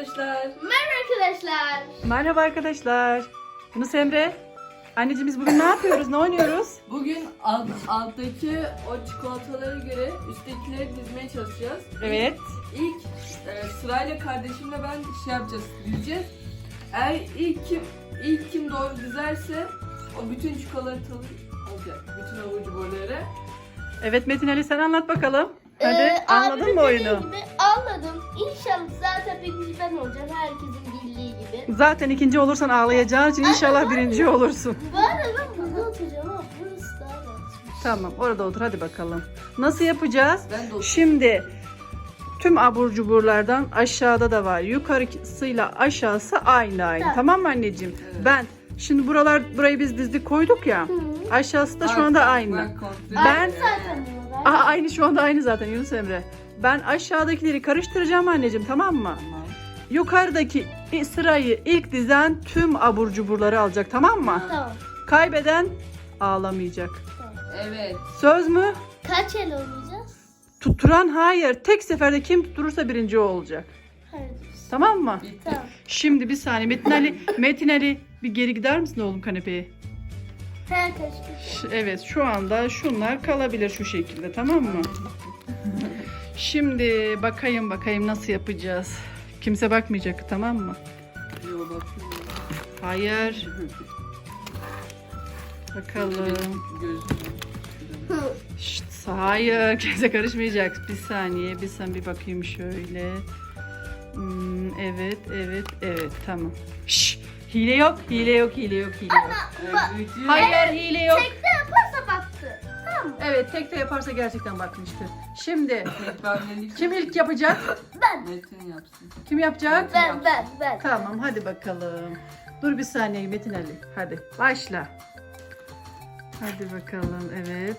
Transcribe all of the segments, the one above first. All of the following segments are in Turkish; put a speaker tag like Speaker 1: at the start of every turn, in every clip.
Speaker 1: arkadaşlar.
Speaker 2: Merhaba arkadaşlar.
Speaker 3: Merhaba arkadaşlar. Yunus Emre. Anneciğimiz bugün ne yapıyoruz? Ne oynuyoruz?
Speaker 1: Bugün alt, alttaki o çikolatalara göre üsttekileri dizmeye çalışacağız.
Speaker 3: Evet.
Speaker 1: İlk e, sırayla kardeşimle ben şey yapacağız, dizeceğiz. Eğer ilk kim ilk kim doğru dizerse o bütün çikolataları alacak. Bütün abur cuburları.
Speaker 3: Evet Metin Ali sen anlat bakalım. Hadi
Speaker 2: Ee,
Speaker 3: anladın mı oyunu?
Speaker 2: gibi Anladım. İnşallah zaten birinci ben olacağım. Herkesin bildiği gibi.
Speaker 3: Zaten ikinci olursan ağlayacağın için inşallah birinci olursun.
Speaker 2: Bu arada ben burada oturacağım ama burası daha rahat.
Speaker 3: Tamam orada otur hadi bakalım. Nasıl yapacağız?
Speaker 1: Ben de
Speaker 3: Şimdi tüm abur cuburlardan aşağıda da var. Yukarısıyla aşağısı aynı aynı.
Speaker 2: Tamam.
Speaker 3: Tamam mı anneciğim?
Speaker 1: Evet.
Speaker 3: Ben şimdi buralar burayı biz dizdik koyduk ya.
Speaker 2: Hı.
Speaker 3: Aşağısı da şu anda aynı. Ben-
Speaker 1: et.
Speaker 2: Zaten bunlar.
Speaker 3: Aa, aynı şu anda aynı zaten Yunus Emre. Ben aşağıdakileri karıştıracağım anneciğim tamam mı?
Speaker 1: Tamam.
Speaker 3: Yukarıdaki sırayı ilk dizen tüm abur cuburları alacak tamam mı?
Speaker 2: Tamam.
Speaker 3: Kaybeden ağlamayacak.
Speaker 2: tamam.
Speaker 1: Evet.
Speaker 3: Söz mü?
Speaker 2: Kaç el oynayacağız?
Speaker 3: Tutturan hayır. Tek seferde kim tutturursa birinci o olacak.
Speaker 2: Hayır.
Speaker 3: Tamam mı?
Speaker 2: Tamam.
Speaker 3: Şimdi bir saniye Metin Ali, Metin Ali bir geri gider misin oğlum kanepeye? Evet şu anda şunlar kalabilir şu şekilde tamam mı? Şimdi bakayım bakayım nasıl yapacağız. Kimse bakmayacak tamam mı?
Speaker 1: Yo, bakıyorum.
Speaker 3: Hayır. Bakalım. Şşt, hayır kimse karışmayacak. Bir saniye bir sen bir bakayım şöyle. Hmm, evet evet evet tamam. Şşt, hile yok hile yok hile yok hile yok. Hayır hile yok.
Speaker 2: Tamam mı?
Speaker 3: Evet tek de yaparsa gerçekten bakmıştır. Şimdi kim ilk yapacak?
Speaker 2: Ben.
Speaker 1: Metin yapsın.
Speaker 3: Kim yapacak?
Speaker 2: Ben ben ben.
Speaker 3: Tamam hadi bakalım. Dur bir saniye Metin Ali. Hadi başla. Hadi bakalım evet.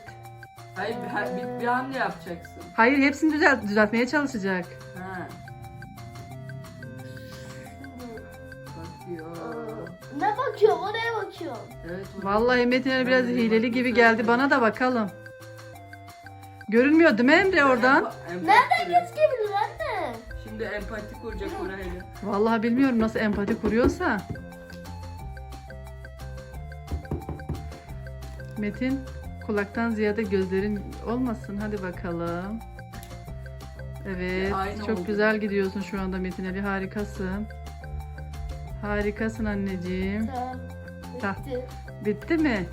Speaker 1: Hayır bir, her- bir, bir hamle yapacaksın.
Speaker 3: Hayır hepsini düzelt düzeltmeye çalışacak.
Speaker 1: Ha. Bakıyor.
Speaker 2: Ne bakıyorum oraya bakıyorum.
Speaker 1: Evet.
Speaker 3: Vallahi Metin Ali biraz hileli gibi geldi bana da bakalım. Görünmüyor değil mi Emre oradan?
Speaker 2: Nereden gözükebilir anne?
Speaker 1: Şimdi empati kuracak orayla.
Speaker 3: Vallahi bilmiyorum nasıl empati kuruyorsa. Metin kulaktan ziyade gözlerin olmasın. Hadi bakalım. Evet.
Speaker 1: Aynı
Speaker 3: çok
Speaker 1: oldu.
Speaker 3: güzel gidiyorsun şu anda Metin Ali. Harikasın. Harikasın anneciğim.
Speaker 2: Tamam.
Speaker 3: Tamam.
Speaker 2: Bitti.
Speaker 3: Bitti mi?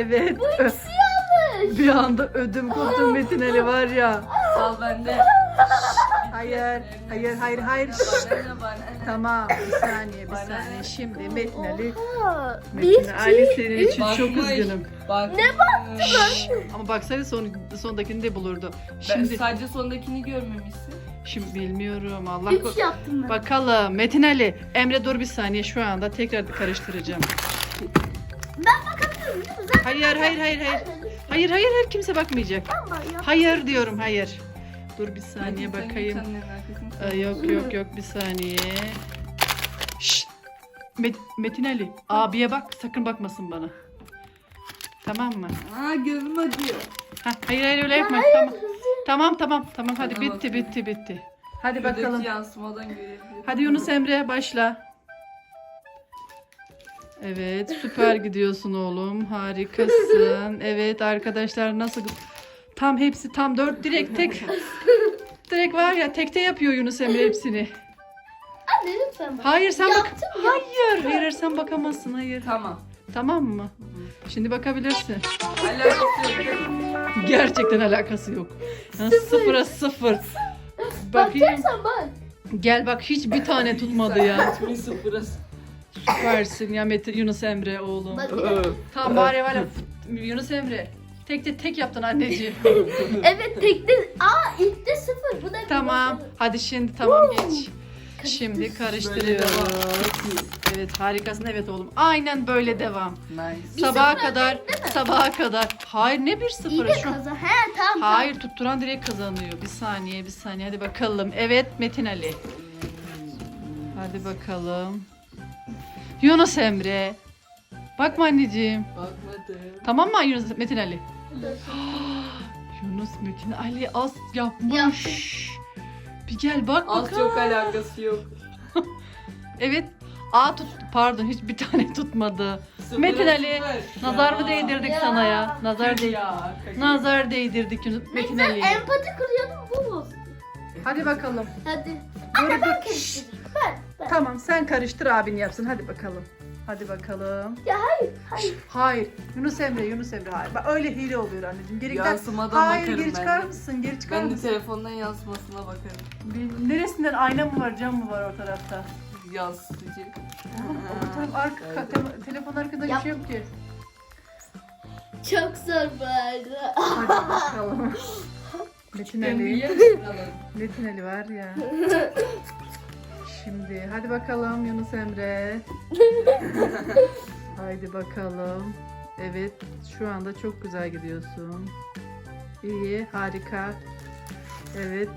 Speaker 3: Evet. Ö-
Speaker 2: İkisi yanlış.
Speaker 3: Bir anda ödüm koptu Metin Ali var ya.
Speaker 1: Sal bende.
Speaker 3: Hayır, hayır, hayır, hayır.
Speaker 1: Bana bana.
Speaker 3: Tamam, bir saniye, bir saniye. Şimdi Metin Ali. Metin Ali
Speaker 2: iki,
Speaker 3: senin için çok
Speaker 1: Bakmış.
Speaker 3: üzgünüm.
Speaker 1: Bak.
Speaker 2: Ne
Speaker 3: Ama baksana son, sondakini de bulurdu.
Speaker 1: Ben
Speaker 3: Şimdi,
Speaker 1: sadece sondakini görmemişsin.
Speaker 3: şimdi bilmiyorum Allah
Speaker 2: Üç
Speaker 3: ko-
Speaker 2: yaptım ben.
Speaker 3: Bakalım Metin Ali, Emre dur bir saniye şu anda tekrar karıştıracağım.
Speaker 2: Ben
Speaker 3: Hayır, hayır, hayır, hayır. Hayır, hayır, hayır kimse bakmayacak. Hayır diyorum, hayır. Dur bir saniye bakayım. Aa, yok yok yok bir saniye. Şşt. Met- Metin Ali abiye bak sakın bakmasın bana. Tamam mı?
Speaker 1: Aa gözüm acıyor.
Speaker 3: Hah, hayır hayır öyle yapma.
Speaker 2: Hayır,
Speaker 3: Tamam. Tamam tamam tamam hadi bitti bitti bitti. Hadi bakalım.
Speaker 1: yansımadan görebilirim.
Speaker 3: Hadi Yunus Emre başla. Evet süper gidiyorsun oğlum. Harikasın. Evet arkadaşlar nasıl tam hepsi tam dört direkt tek direkt var ya tekte yapıyor Yunus Emre hepsini.
Speaker 2: Anne lütfen bak.
Speaker 3: Hayır sen bak.
Speaker 2: Yaptım,
Speaker 3: Hayır, hayır sen bakamazsın. Hayır.
Speaker 1: Tamam.
Speaker 3: Tamam mı? Şimdi bakabilirsin.
Speaker 1: Alakası yok.
Speaker 3: Gerçekten alakası yok. Ha, sıfıra sıfır. Bakayım.
Speaker 2: Bakacaksan bak.
Speaker 3: Gel bak hiç bir tane tutmadı ya.
Speaker 1: Sıfıra.
Speaker 3: Süpersin ya Mete Yunus Emre oğlum.
Speaker 2: Bak.
Speaker 3: Tamam bari var ya Yunus Emre. Tek de tek yaptın anneciğim.
Speaker 2: evet tekte. Aa ilk de sıfır. Bu da
Speaker 3: tamam. Hadi şimdi tamam geç. Şimdi karıştırıyoruz. Evet harikasın evet oğlum. Aynen böyle devam.
Speaker 1: Nice.
Speaker 3: Sabaha kadar, sabaha kadar. Hayır ne bir
Speaker 2: İyi
Speaker 3: sıfır
Speaker 2: de
Speaker 3: şu.
Speaker 2: kazan. He tamam.
Speaker 3: Hayır tutturan direkt kazanıyor. Bir saniye bir saniye hadi bakalım. Evet Metin Ali. Hadi bakalım. Yunus Emre. Bakma anneciğim.
Speaker 1: Bakmadım.
Speaker 3: Tamam mı Yunus Metin Ali? Yunus Metin Ali az yapmış.
Speaker 2: Yaptım.
Speaker 3: Bir gel bak
Speaker 1: Az
Speaker 3: bakalım.
Speaker 1: çok alakası yok.
Speaker 3: Evet. A tut. Pardon hiçbir tane tutmadı.
Speaker 1: Sıfıra
Speaker 3: Metin Ali,
Speaker 1: sıfır.
Speaker 3: Nazar mı
Speaker 1: Ya.
Speaker 3: değdirdik
Speaker 2: Ya.
Speaker 3: sana ya? Nazar
Speaker 1: Tüh
Speaker 3: değ
Speaker 1: ya.
Speaker 3: Nazar değdirdik Yunus Metin
Speaker 2: Ben
Speaker 3: Ali.
Speaker 2: empati kuruyordum bu bozdu.
Speaker 3: Hadi bakalım.
Speaker 2: Hadi. Ben karıştırayım. Ben, ben.
Speaker 3: Tamam sen karıştır abin yapsın. Hadi bakalım. Hadi bakalım.
Speaker 2: Ya hayır, hayır.
Speaker 3: Hayır. Yunus Emre, Yunus Emre. Hayır. Bak öyle hile oluyor anneciğim. Geri gider.
Speaker 1: Yansımadan
Speaker 3: Hayır
Speaker 1: bakarım
Speaker 3: geri
Speaker 1: ben
Speaker 3: çıkar
Speaker 1: de.
Speaker 3: mısın? Geri çıkar
Speaker 1: Ben de
Speaker 3: mısın?
Speaker 1: telefondan yansımasına bakarım.
Speaker 3: Bir- Neresinden ayna mı var, cam mı var o tarafta?
Speaker 1: Yansıtıcı.
Speaker 3: O taraf arka, te- telefon arkada bir
Speaker 2: Yap.
Speaker 3: şey yok ki.
Speaker 2: Çok zor bu arada.
Speaker 3: Hadi bakalım. Metin Ali. Metin Ali var ya. Şimdi hadi bakalım Yunus Emre. Haydi bakalım. Evet şu anda çok güzel gidiyorsun. İyi harika. Evet.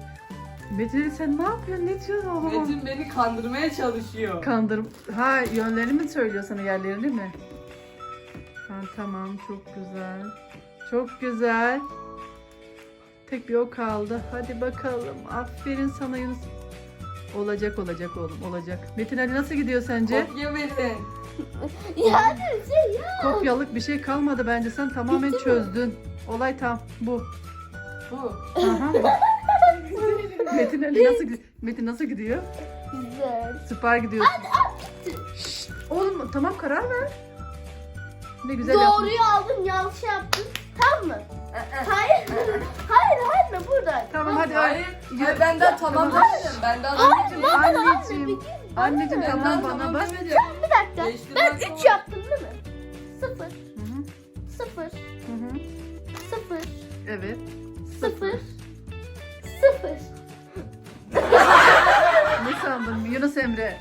Speaker 3: Metin Ali sen ne yapıyorsun? Ne diyorsun oğlum?
Speaker 1: Metin beni kandırmaya çalışıyor.
Speaker 3: Kandır. Ha yönlerini mi söylüyor sana yerlerini mi? Ha, tamam çok güzel. Çok güzel. Tek bir o kaldı. Hadi bakalım. Aferin sana Yunus. Olacak olacak oğlum olacak. Metin Ali nasıl gidiyor sence?
Speaker 1: Kopya verin.
Speaker 2: Yani şey ya.
Speaker 3: Kopyalık bir şey kalmadı bence. Sen tamamen
Speaker 2: Bitti mi?
Speaker 3: çözdün. Olay tam bu.
Speaker 1: Bu.
Speaker 3: Aha. Metin Ali nasıl gidiyor? Metin nasıl gidiyor?
Speaker 2: Güzel.
Speaker 3: Süper gidiyorsun. Şşt, oğlum tamam karar ver. Ne güzel yaptın.
Speaker 2: Doğruyu aldın, Hayır.
Speaker 1: Ben daha
Speaker 3: Tamam.
Speaker 1: tamamlamadım. Ben daha
Speaker 3: Anneciğim, anneciğim, anneciğim
Speaker 1: Ben
Speaker 3: tamam
Speaker 1: daha
Speaker 3: bana bak.
Speaker 1: tamamlamadım.
Speaker 2: Bir dakika. Ben 3
Speaker 1: kolay.
Speaker 2: yaptım değil mi? 0,
Speaker 3: Hı hı,
Speaker 2: 0,
Speaker 3: hı hı.
Speaker 2: 0,
Speaker 3: Evet.
Speaker 2: 0, 0.
Speaker 3: Ne sandın Yunus Emre?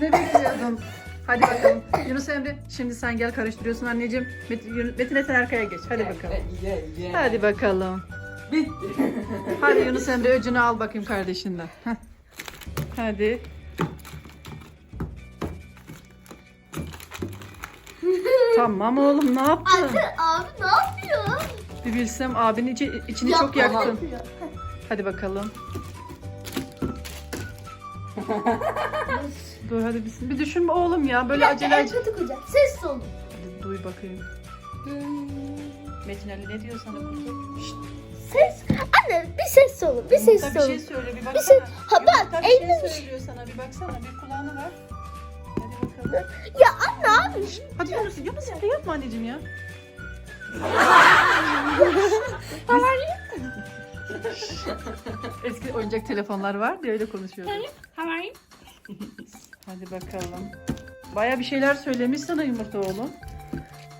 Speaker 3: Ne bekliyordun? Hadi bakalım. Yunus Emre şimdi sen gel karıştırıyorsun anneciğim. Metin, Yun- Metin sen arkaya geç. Hadi bakalım.
Speaker 1: Gel.
Speaker 3: Hadi bakalım.
Speaker 1: Bitti.
Speaker 3: Hadi Yunus Emre öcünü al bakayım kardeşinden. Heh. Hadi. Tamam oğlum ne yaptın?
Speaker 2: Anne, abi ne yapıyor?
Speaker 3: Bir bilsem abinin içi, içini
Speaker 2: Ya,
Speaker 3: çok yaktın.
Speaker 2: yapıyor?
Speaker 3: Hadi bakalım. Dur hadi bir, bir düşünme oğlum ya. Böyle
Speaker 2: dakika,
Speaker 3: acele acele.
Speaker 2: Ses olun.
Speaker 3: Hadi duy bakayım. Metin Ali ne diyor sana? Şşt,
Speaker 2: Ses. Anne bir ses olun. Bir ses
Speaker 3: Yumurta bir şey
Speaker 2: olun.
Speaker 3: söyle bir
Speaker 2: Bir
Speaker 3: baksana.
Speaker 2: ses. Ha bak
Speaker 3: bir şey
Speaker 2: elini.
Speaker 3: söylüyor sana bir baksana bir kulağını ver. Hadi bakalım.
Speaker 2: Ya anne abi.
Speaker 3: Hadi Yunus, Yunus Emre yapma anneciğim ya. Eski oyuncak telefonlar var diye öyle konuşuyorduk. Hadi bakalım. Baya bir şeyler söylemiş sana yumurta oğlum.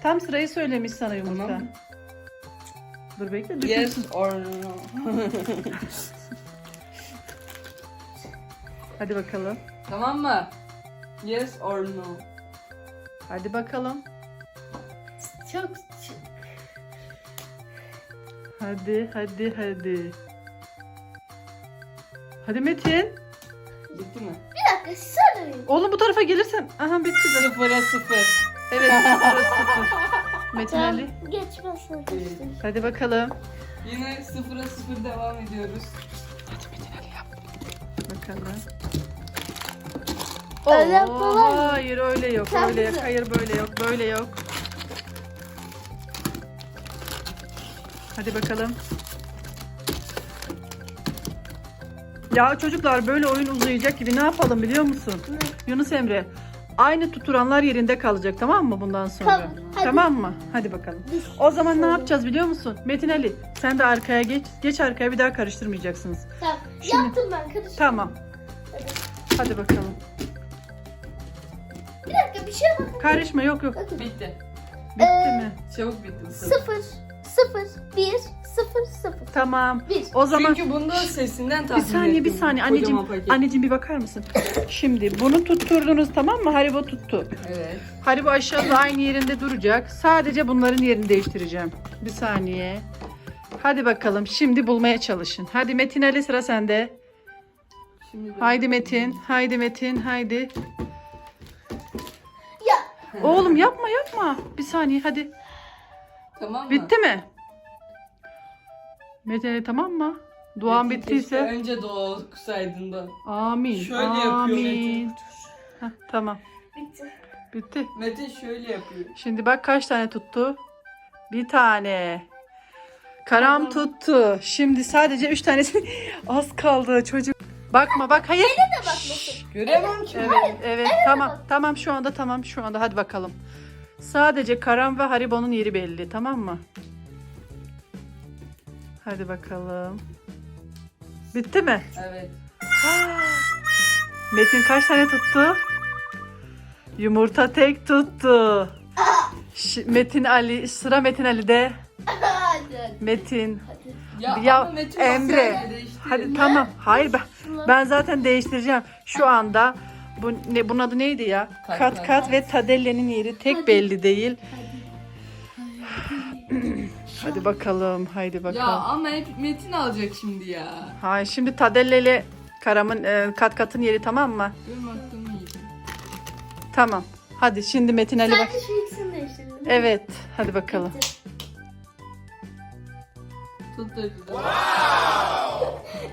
Speaker 3: Tam sırayı söylemiş sana yumurta.
Speaker 1: Tamam.
Speaker 3: Dur bekle
Speaker 1: Yes
Speaker 3: düşünsün.
Speaker 1: or no.
Speaker 3: Hadi bakalım.
Speaker 1: tamam mı? Yes or no.
Speaker 3: Hadi bakalım.
Speaker 2: Çok
Speaker 3: Hadi hadi hadi. Hadi Metin.
Speaker 1: Bitti mi?
Speaker 2: Bir dakika söyleyin.
Speaker 3: Oğlum bu tarafa gelirsen. Aha bitti de.
Speaker 1: Sıfıra sıfır.
Speaker 3: Evet sıfır sıfır. Metin Ali.
Speaker 2: Geçmesin.
Speaker 3: Hadi bakalım.
Speaker 1: Yine sıfıra sıfır devam ediyoruz.
Speaker 3: Bakalım.
Speaker 2: Öyle
Speaker 3: Oo, hayır öyle yok.
Speaker 2: Sen
Speaker 3: öyle yok.
Speaker 2: bize-
Speaker 3: Hayır böyle yok. Böyle yok. Hadi bakalım. Ya çocuklar böyle oyun uzayacak gibi ne yapalım biliyor musun? Yunus Emre aynı tuturanlar yerinde kalacak tamam mı bundan sonra?
Speaker 2: Tamam, hadi.
Speaker 3: Tamam mı? Hadi bakalım. O zaman ne yapacağız biliyor musun? Metin Ali sen de arkaya geç. Geç arkaya bir daha karıştırmayacaksınız.
Speaker 2: Tamam.
Speaker 3: Şimdi-
Speaker 2: Yaptım ben karıştım.
Speaker 3: Tamam. Hadi bakalım.
Speaker 2: Bir dakika bir şey bakın.
Speaker 3: Karışma yok yok.
Speaker 2: Bakın.
Speaker 1: Bitti.
Speaker 3: Bitti
Speaker 2: Ee,
Speaker 3: mi?
Speaker 1: Çabuk bitti. bu sefer.
Speaker 2: Sıfır, sıfır, bir, sıfır, sıfır.
Speaker 3: Tamam.
Speaker 2: Bir.
Speaker 3: O zaman
Speaker 1: Çünkü bunda sesinden
Speaker 3: bir
Speaker 1: tahmin
Speaker 3: saniye bir
Speaker 1: ettim.
Speaker 3: saniye
Speaker 1: Kocaman
Speaker 3: anneciğim
Speaker 1: paket.
Speaker 3: anneciğim bir bakar mısın? Şimdi bunu tutturdunuz tamam mı? Haribo tuttu.
Speaker 1: Evet.
Speaker 3: Haribo aşağıda aynı yerinde duracak. Sadece bunların yerini değiştireceğim. Bir saniye. Hadi bakalım şimdi bulmaya çalışın. Hadi Metin Ali sıra sende.
Speaker 1: Şimdi
Speaker 3: Haydi Metin. Haydi Metin. Haydi.
Speaker 2: Ya.
Speaker 3: Oğlum yapma yapma. Bir saniye hadi.
Speaker 1: Tamam mı?
Speaker 3: Bitti mi? Metin Ali tamam mı? Duan
Speaker 1: Metin,
Speaker 3: bittiyse.
Speaker 1: keşke Önce doğu okusaydın da.
Speaker 3: Amin.
Speaker 1: Şöyle yapıyor
Speaker 3: Amin.
Speaker 1: Metin.
Speaker 3: Heh, tamam.
Speaker 2: Bitti.
Speaker 3: Bitti.
Speaker 1: Metin şöyle yapıyor.
Speaker 3: Şimdi bak kaç tane tuttu? Bir tane. Karam tuttu. Şimdi sadece üç tanesi az kaldı çocuk. Bakma bak hayır.
Speaker 2: Bakmasın.
Speaker 1: Göremem ki.
Speaker 3: Evet evet tamam tamam şu anda tamam şu anda hadi bakalım. Sadece Karam ve Haribo'nun yeri belli tamam mı? Hadi bakalım. Bitti mi?
Speaker 1: Evet.
Speaker 3: Metin kaç tane tuttu? Yumurta tek tuttu. Ş- Metin Ali sıra Metin Ali'de.
Speaker 2: Hadi.
Speaker 3: Metin.
Speaker 1: Ya, ama Metin
Speaker 3: Emre,
Speaker 1: masayla değişti.
Speaker 3: Hadi tamam. Hayır ben ben zaten değiştireceğim. Şu anda bu ne bunun adı neydi ya?
Speaker 1: Kat
Speaker 3: Kat
Speaker 1: kat.
Speaker 3: kat ve Tadelle'nin yeri tek belli değil.
Speaker 2: Hadi.
Speaker 3: Hadi bakalım. Haydi
Speaker 1: Ya
Speaker 3: bakalım.
Speaker 1: ama hep Metin alacak şimdi ya.
Speaker 3: Hayır şimdi Tadelle ile Karam'ın e, kat katın yeri tamam mı?
Speaker 1: Benim aklım iyiydi.
Speaker 3: Tamam. Hadi şimdi Metin Ali bak.
Speaker 2: Sadece şu ikisini değiştirdim.
Speaker 3: Evet. Hadi bakalım.
Speaker 2: Bitti.
Speaker 1: Tut da güzel.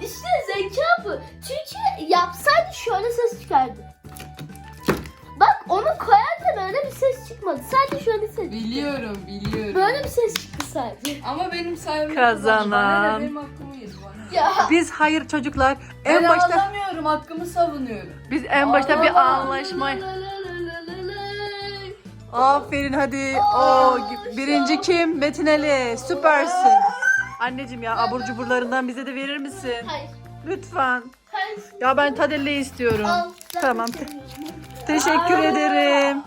Speaker 2: İşte zeka bu. Çünkü yapsaydı şöyle ses çıkardı. Bak onu koyarken öyle bir ses çıkmadı. Sadece şöyle ses.
Speaker 1: Biliyorum, biliyorum.
Speaker 2: Böyle bir ses çıktı sadece.
Speaker 1: Ama benim sayemde
Speaker 3: Kazanan.
Speaker 1: Bana ne, benim hakkımı yedi bana.
Speaker 2: Ya.
Speaker 3: Biz hayır çocuklar en
Speaker 1: ben
Speaker 3: başta
Speaker 1: ağlamıyorum, hakkımı savunuyorum.
Speaker 3: biz en başta bir anlaşma. Aferin hadi. O birinci kim? Metin Ali. Süpersin. Anneciğim ya abur cuburlarından bize de verir misin?
Speaker 2: Hayır.
Speaker 3: Lütfen.
Speaker 2: Hayır.
Speaker 3: Ya ben Tadelle'yi istiyorum.
Speaker 2: Al.
Speaker 3: Tamam.
Speaker 2: seviyorum.
Speaker 3: Teşekkür ederim.